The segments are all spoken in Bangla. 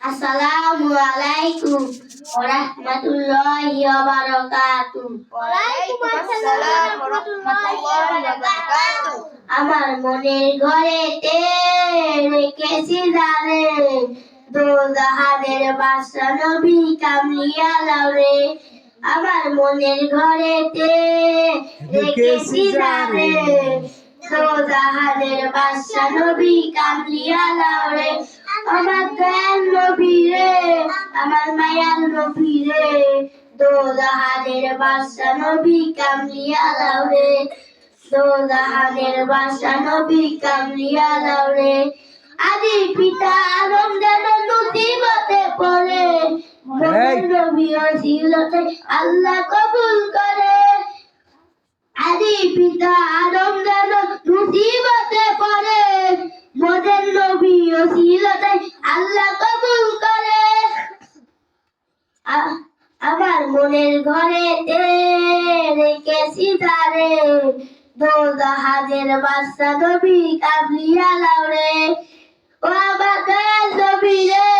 আসসালামু আলাইকুম ওয়া রাহমাতুল্লাহি ওয়া বারাকাতুহু ওয়ালাইকুম আসসালাম ওয়া রাহমাতুল্লাহি ওয়া বারাকাতুহু আমার মনের ঘরেতে রেখেছি জানে দো জাহানের বাদশা নবী কামলিয়া লাউরে আমার মনের ঘরেতে রেখেছি জানে দো জাহানের বাদশা নবী কামলিয়া লাউরে আমার দয়াল নবী রে আমার মায়ার নবী রে। দো জাহানের বাদশা নবী কামলিয়া লাউরে দোজাহানের বাসা নবী কামলিয়া লাউরে আদি পিতা আদম যেন নদীবতে পড়ে। নবী ওসিলতে আল্লাহ কবুল করে আদি পিতা আদম যেন নদীবতে পড়ে মনের নবী ওসিলতে আল্লাহ কবুল করে আ- মনের ঘরে রেখেছি তারে। দো জাহাজের বাচ্চা নবী কাবলিয়া লাউরে। ও আমার দয়াল নবী রে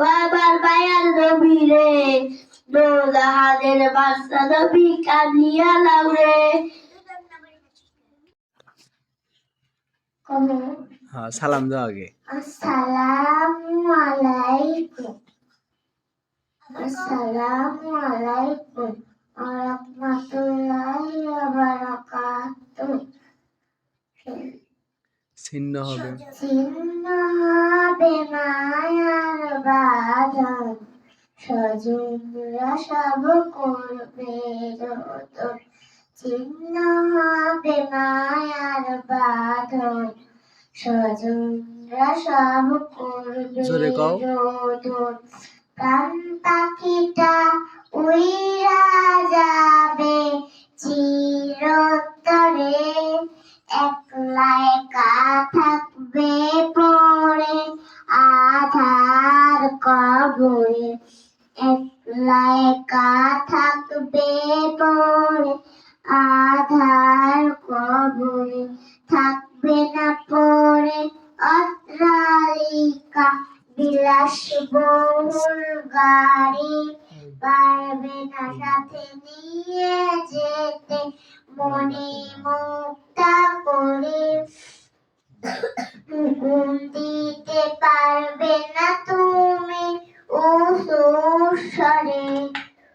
ও আমার মায়ার নবী রে দো জাহাজের বাচ্চা নবী কাবলিয়া লাউরে। হ্যাঁ সালাম দাও আগে। আসসালামু আলাইকুম। আসসালামু আলাইকুম ওয়া রাহমাতুল্লাহি ওয়া বারাকাতুহু ছিন্ন হবে। ছিন্ন হবে মায়ার বাঁধন। স্বজনরা সব করবে রোদন ছিন্ন হবে মায়ার বাঁধন। স্বজনরা সব করবে প্রাণ পাখিটা উইরা যাবে চিরতরে। একলা একা থাকবে পড়ে আধার কবরে। একলা একা থাকবে পড়ে আধার কবরে। থাকবে না পরে অত্রালিকা বিলাস গাড়ি পারবে না সাথে নিয়ে যেতে। মনে মুক্তা করে হুকুম দিতে পারবে না তুমি ও সুস্বরে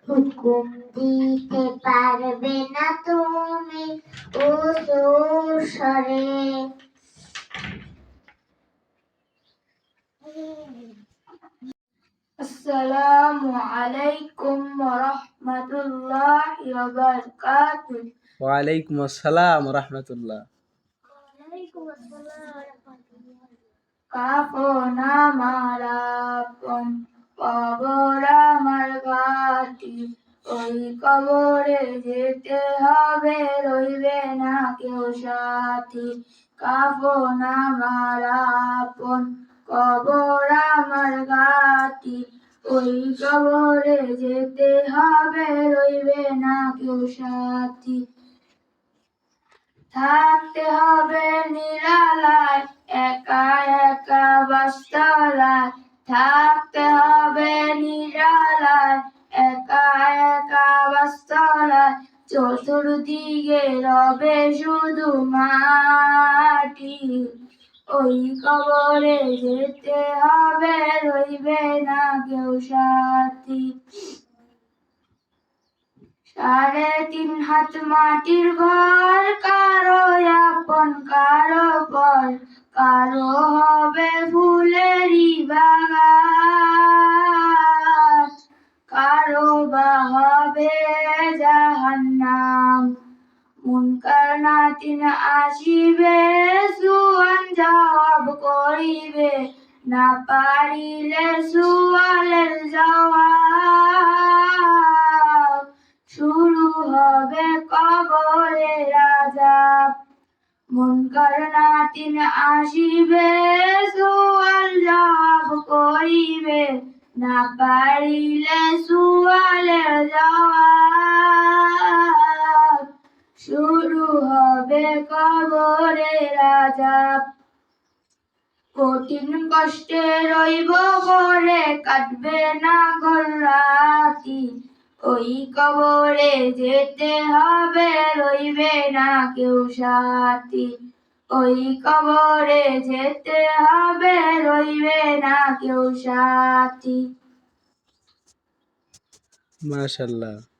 হুকুম দিতে পারবে না তুমি ও সুস্বরে আসসালামু আলাইকুম ওয়া রাহমাতুল্লাহি ওয়া বারাকাতুহু ওয়ালাইকুম আসসালাম রহমতুল্লাহ কাফন আমার আপন কবর আমার ঘাটি ওই কবরে যেতে হবে রইবে না কেউ সাথী। কাফন আমার আপন কবর আমার ঘাটি ওই কবরে যেতে হবে, রইবে না কেউ সাথী। থাকতে হবে নিরালায়, একা একা বাস্তলায়। থাকতে হবে নিরালায়, একা একা বাস্তলায়। চতুর্দিকে রবে শুধু মাটি। ওই কবরে যেতে হবে, রইবে না কেউ সাথী। সাড়ে তিন হাত মাটির ঘর, কারও আপন, কারও পর। কারও হবে ফুলেরই বাগান। নাতিন আসিবে, সুয়ান জবাব করিবে। না পারিলে সুয়ালের জবাব, শুরু হবে কবরে রাজাব মুনকার নাতিন আসিবে, সুয়াল জবাব করিবে। না পারিলে শুরু হবে কবরে রাজাব কঠিন কষ্টে রইব করে কাটবে না গোল্লাতি ওই কবরে যেতে হবে, রইবে না কেউ সাথী। ওই কবরে যেতে হবে, রইবে না কেউ সাথী। মাশাল্লাহ।